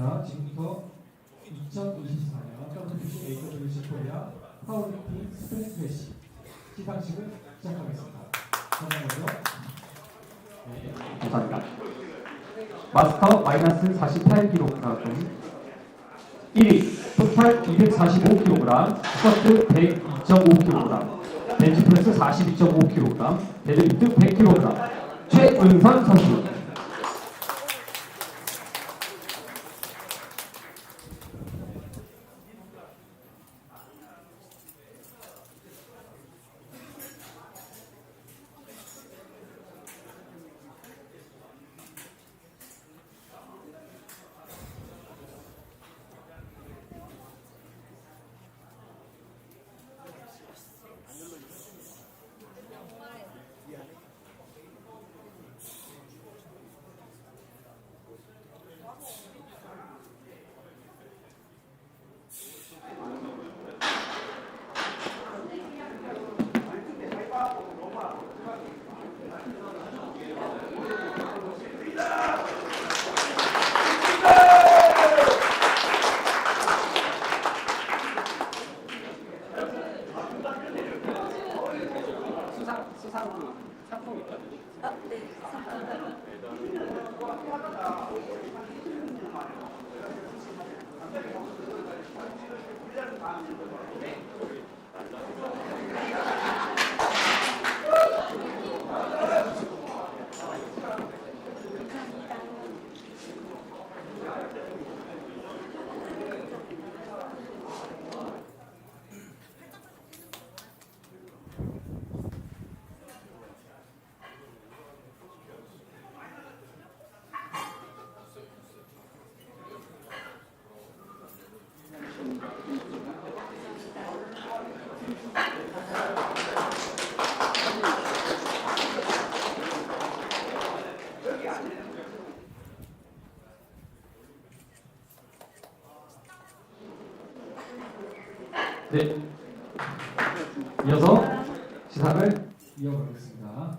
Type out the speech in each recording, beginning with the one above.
자, 지금부터 2024년 WBC AWC 코리아 파워리프팅 스프린트 매시 시상식을 시작하겠습니다. 자, 먼저 네, 감사합니다. 마스터 마이너스 48kg 1위 토탈 245kg 스쿼트 102.5kg 벤치프레스 42.5kg 데드리프트 100kg 최은선 선수 네. 이어서 시상을 이어가겠습니다.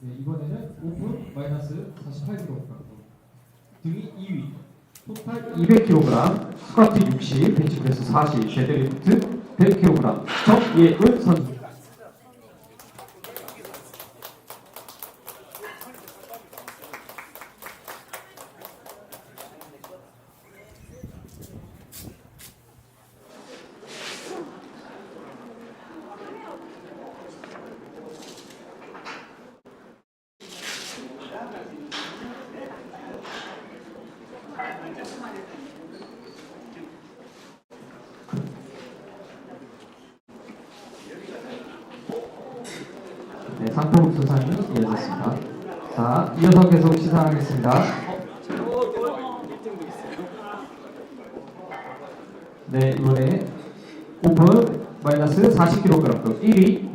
네, 이번에는 오픈 마이너스 48kg 등이 2위. 토탈 200kg 스쿼트 60 벤치프레스 40 데드리프트 100kg 정예은 선수 네, 상품 수상이 이어졌습니다. 자, 이어서 계속 시상하겠습니다. 네, 이번에 오픈 마이너스 40kg 1위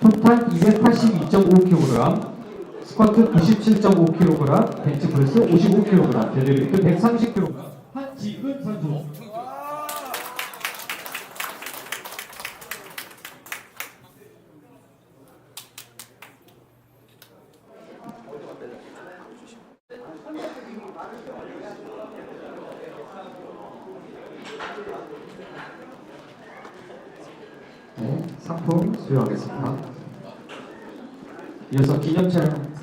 토탈 282.5kg 스쿼트 97.5kg 벤치프레스 55kg 데드리프트 130kg 한지은 선수 네, 상품 수여하겠습니다. 이어서 기념 촬영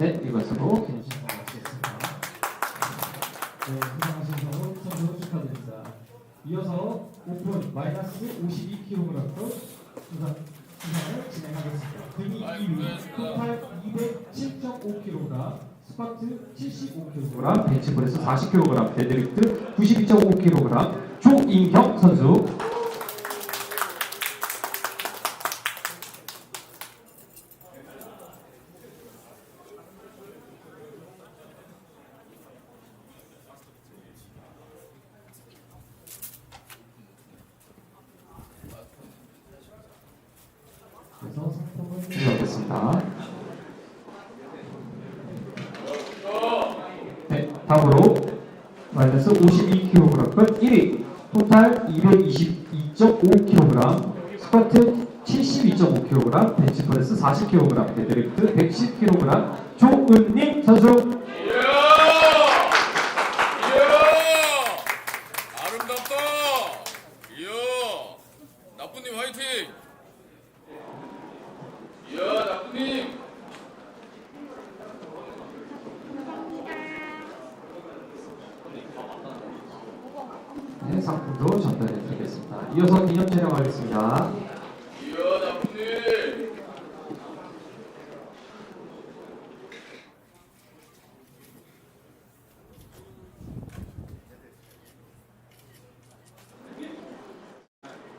네, 이것으로 마치겠습니다. 네, 수상하신 선수 선수 축하드립니다. 이어서 오픈 마이너스 52kg 수상 수상을 진행하겠습니다. 등이 2위 토탈 207.5kg 스쿼트 75kg kg, 벤치프레스 40kg, 데드리프트 92.5kg, 조인경 선수. 그래서 상품을 수고 하셨습니다. 다음으로 마이너스 52kg급 1위. 토탈 222.5kg 스쿼트 72.5kg 벤치프레스 40kg 데드리프트 110kg 조은님 선수 이야! 이야! 아름답다! 이야! 나쁜님 화이팅! 이야, 나쁜님! 네, 상품도 전달해 드리겠습니다. 이어서 기념 촬영하겠습니다. 이야, 나쁜님!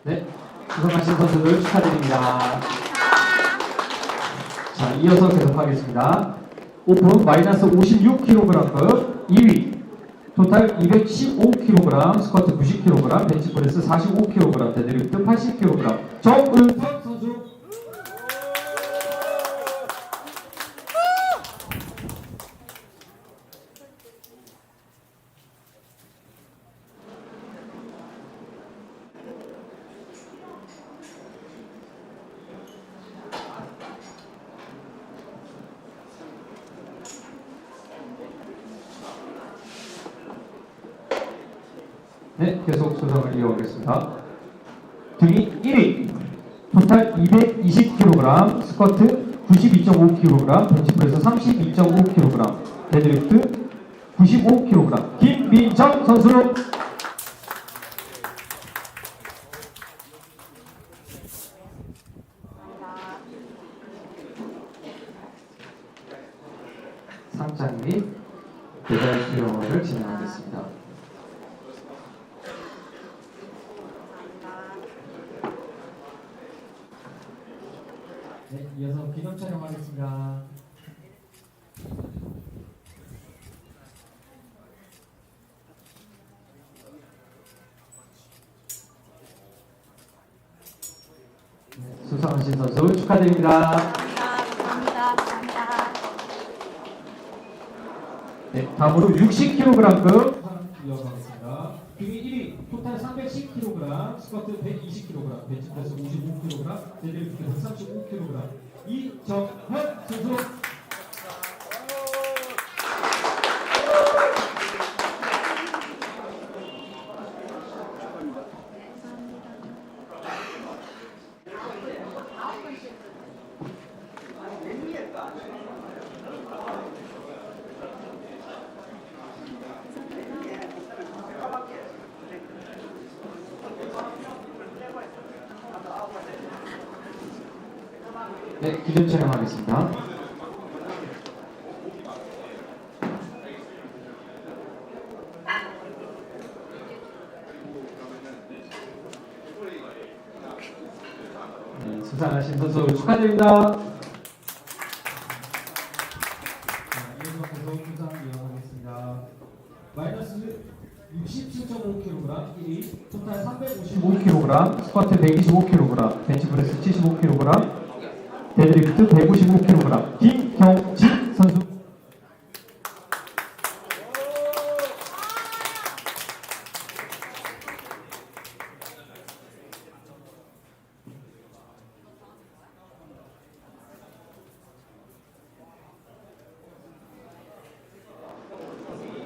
네, 수상하신 선수들 축하드립니다. 자, 이어서 계속하겠습니다. 오픈 마이너스 56kg급 2위 토탈 215kg 스쿼트 90kg 벤치프레스 45kg 데드리프트 80kg 정은석 선수 네, 계속 수상을 이어가겠습니다. 등이 1위. 토탈 220kg 스쿼트 92.5kg 벤치프레스 32.5kg 데드리프트 95kg 김민정 선수 상장 및 배달 수령을 진행하겠습니다. 네, 이어서 기념 촬영하겠습니다. 네, 수상하신 선수 축하드립니다. 감사합니다. 감사합니다. 네, 다음으로 60kg급 이어가겠습니다. 등이 1위, 토탈 310kg, 스쿼트 120kg, 벤치프레스 55kg, 데드리프트 135kg. 이정현 선수. 네, 기념 촬영하겠습니다. 네, 수상하신 선수 축하드립니다. 이어가겠습니다. 마이너스 67.5kg, 1위, 토탈 355kg. 15kg, 스쿼트 125kg, 벤치프레스 75kg, 데드리프트 155kg, 김경진 선수.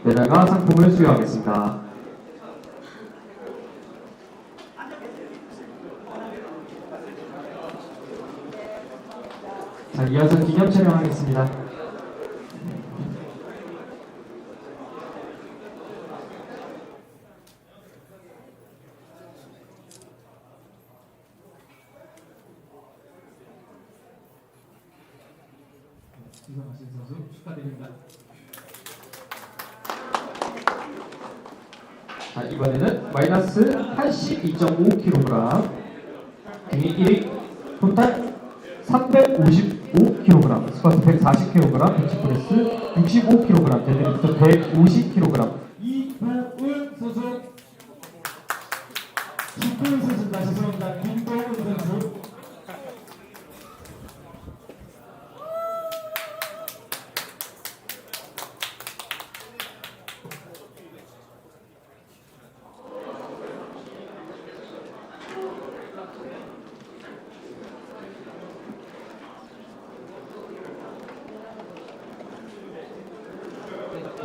메달과 상품을 수여하겠습니다. 자, 이어서 기념 촬영하겠습니다. 수상하신 선수 축하드립니다. 자, 이번에는 마이너스 82.5kg, 등이 1위, 토탈 355kg, 스쿼트 140kg, 벤치프레스 65kg, 데드리프트 150kg. 이보은 선수. 김도훈 선수입니다. 죄송합니다. 김도훈 선수.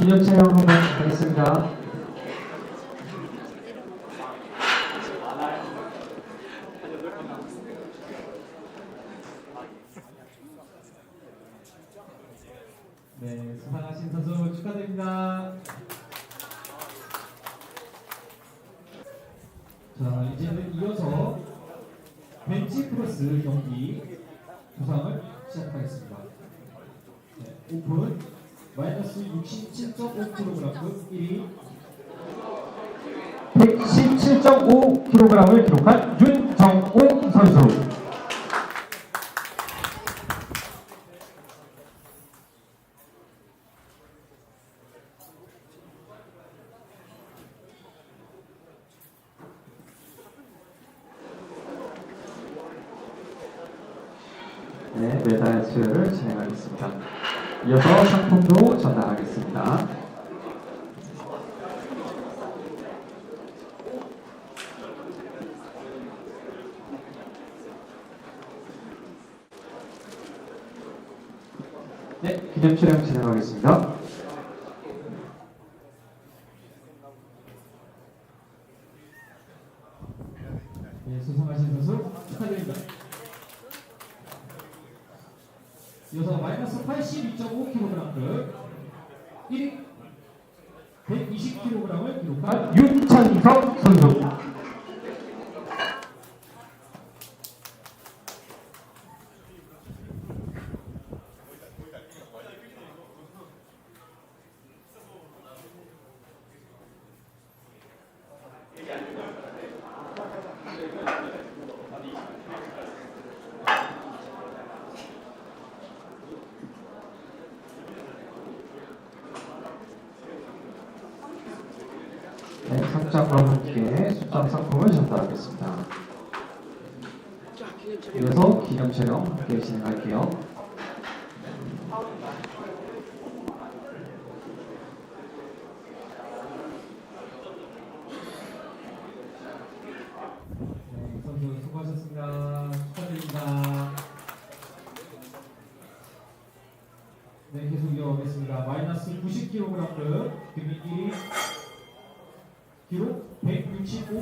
기념 촬영 한번 하겠습니다. 네, 수상하신 선수 축하드립니다. 자, 이제는 이어서 벤치 프레스 경기 부상을 시작하겠습니다. 네, 오픈 마이너스 67.5kg급 1위 117.5kg을 기록한 윤정웅 선수. 네, 메달 수여를 진행하겠습니다. 이어서 상품도 전달하겠습니다. 네, 기념 촬영 진행하겠습니다. 네, 수상하신 선수 축하드립니다. 이어서 마이너스 82.5kg급 1위 120kg을 기록한 윤찬석 선수. 네, 상장과 함께 수상 상품을 전달하겠습니다. 이어서 기념 촬영 함께 진행할게요. 네. 축하드립니다. 네, 계속 이어가겠습니다. 마이너스 90kg급 금이 1위 기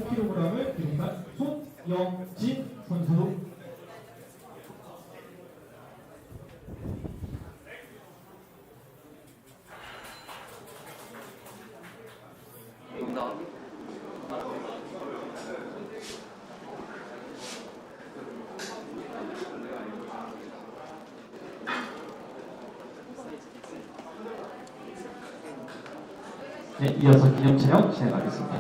165kg을 기록한 손영진 선수 네, 이어서 기념 촬영 진행하겠습니다.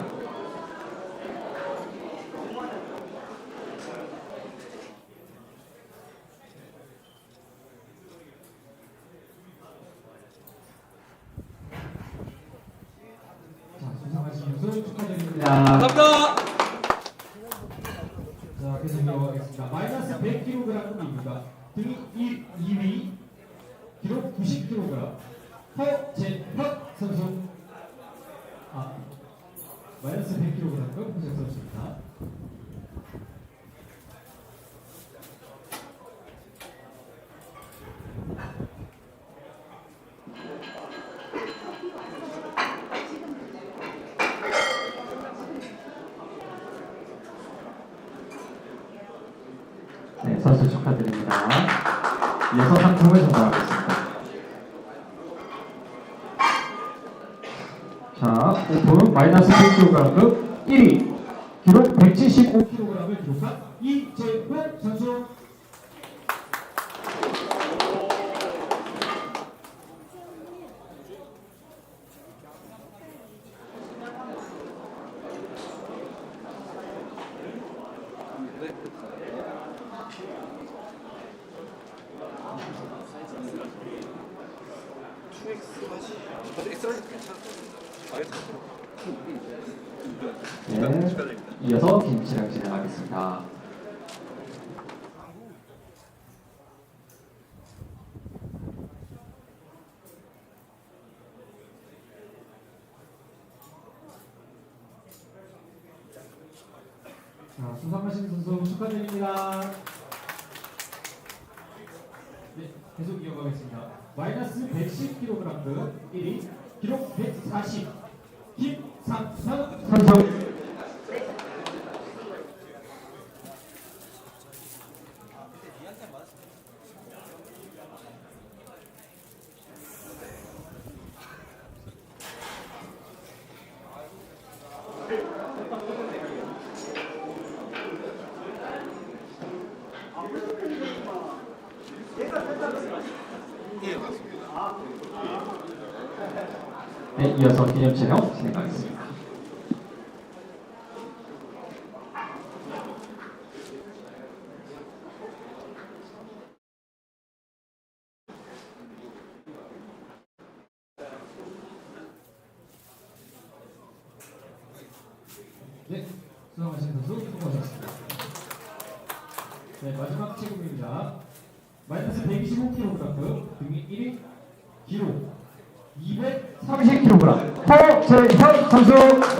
자, 수상하신 선수 축하드립니다. 감사합니다. 자, 계속 이어가겠습니다. 마이너스 100kg입니다. 등이 1, 2위, 기록 90kg. 허재혁 선수. 아, 마이너스 100kg급 허재혁 선수입니다. 마이너스 100kg급 1위 기록 175 5kg을 기록한 이재훈 선수. 네, 이어서 김치랑 진행하겠습니다. 자, 수상하신 선수 축하드립니다. 네, 계속 이어가겠습니다. 마이너스 110kg급 1위 기록 140 김상선 선수 네, 이어서 기념 촬영 진행하겠습니다. 네, 수상하신 선수 수고하셨습니다. 네, 마지막 체급입니다. 마이너스 125kg 등이 1위 기록 200 30kg 허재현 선수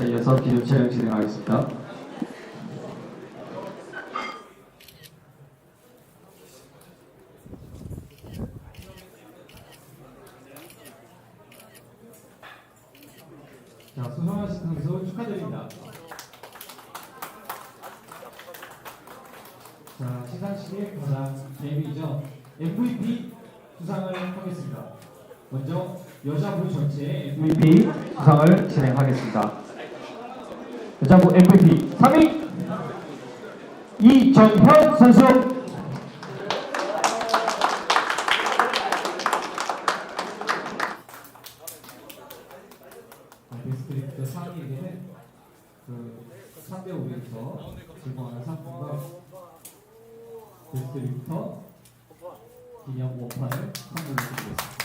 자, 이어서 기념 촬영 진행하겠습니다. 자, 수상하신 선수 축하드립니다. 자, 시상식의 가장 데뷔이죠. MVP 수상을 하겠습니다. 먼저 여자부 전체 MVP 수상을 진행하겠습니다. 여자부 MVP 3위 이정현 선수. 베스트리프트 상위에게는 그 3대 5에서 제공하는 상품과 베스트리프터 기념 원판을 선물로 드리겠습니다.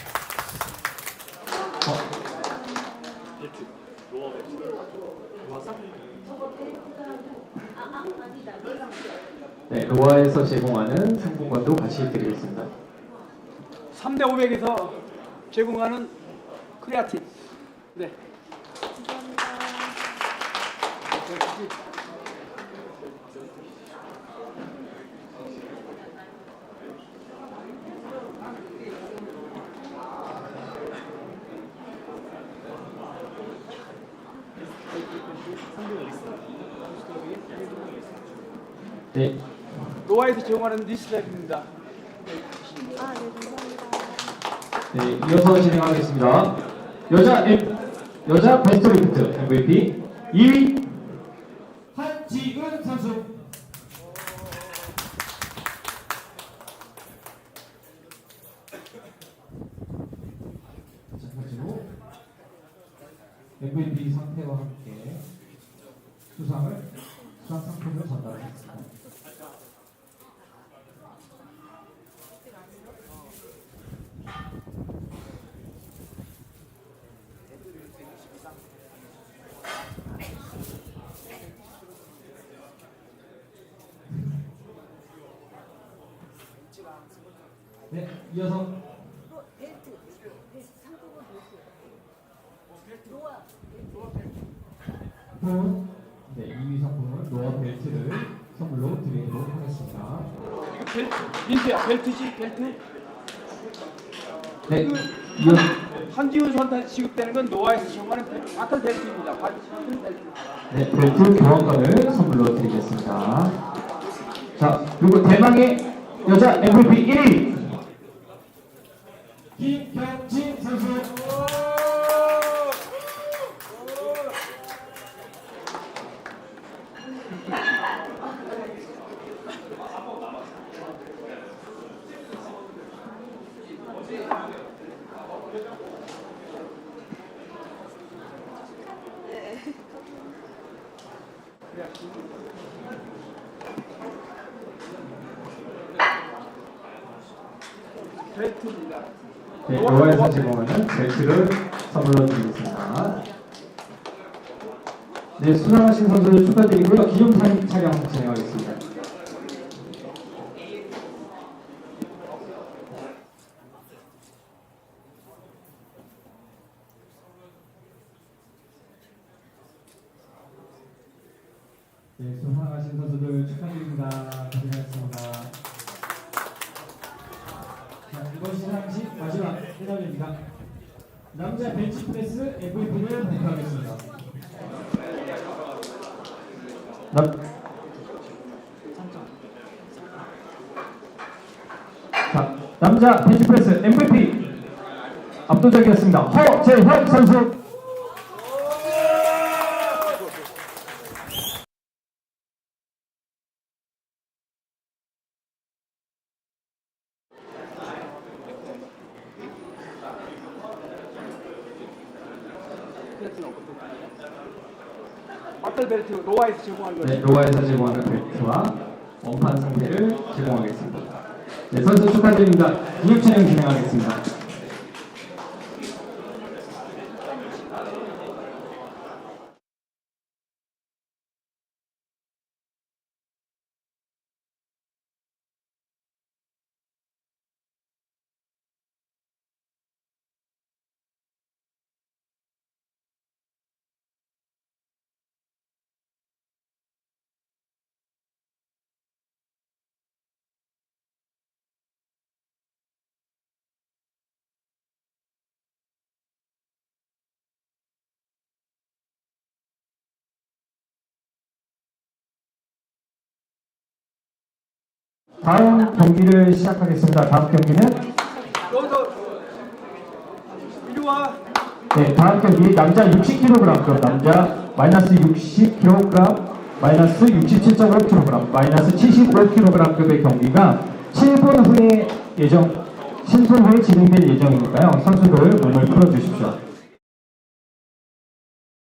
네, 로아에서 제공하는 상품권도 같이 드리겠습니다. 3대 500에서 제공하는 크레아틴. 네. 네, 로아에서 제공하는 리스트입니다. 아, 네, 감사합니다. 네, 이어서 진행하겠습니다. 여자 M, 여자 베스트 리프트 MVP 2위 한지은 선수 마찬가지로 MVP 상태와 함께 수상을 수상 상품을 전달하겠습니다. 네, 이어서 후, 네, 2위 상품은 노아 벨트를 선물로 드리도록 하겠습니다. 이거 벨트, 민트야, 벨트지, 벨트. 네, 그 이어 한지훈 선수한테 지급되는 건 노아에서 벨트, 바틀 벨트입니다. 네, 벨트 교환권을 선물로 드리겠습니다. 자, 그리고 대망의 여자 MVP 1위 촬영 진행하겠습니다. 네, 수상하신 선수들 축하드립니다. 고생하셨습니다. 자, 이번 시상식 마지막 해설입니다. 남자 벤치프레스 MVP를 발표하겠습니다. 남... 자, 남자 벤치프레스 MVP 압도적이었습니다. 허재현 선수. 벨트 노아에서 거죠. 네, 로아에서 제공하는 벨트와 원판 상대를 제공하겠습니다. 네, 선수 축하드립니다. 기획 촬영 진행하겠습니다. 다음 경기를 시작하겠습니다. 다음 경기는. 네, 다음 경기 남자 60kg, 남자 마이너스 60kg, 마이너스 67.5kg, 마이너스 75kg급의 경기가 7분 후에 예정, 7분 후에 진행될 예정이니까요. 선수들 몸을 풀어주십시오.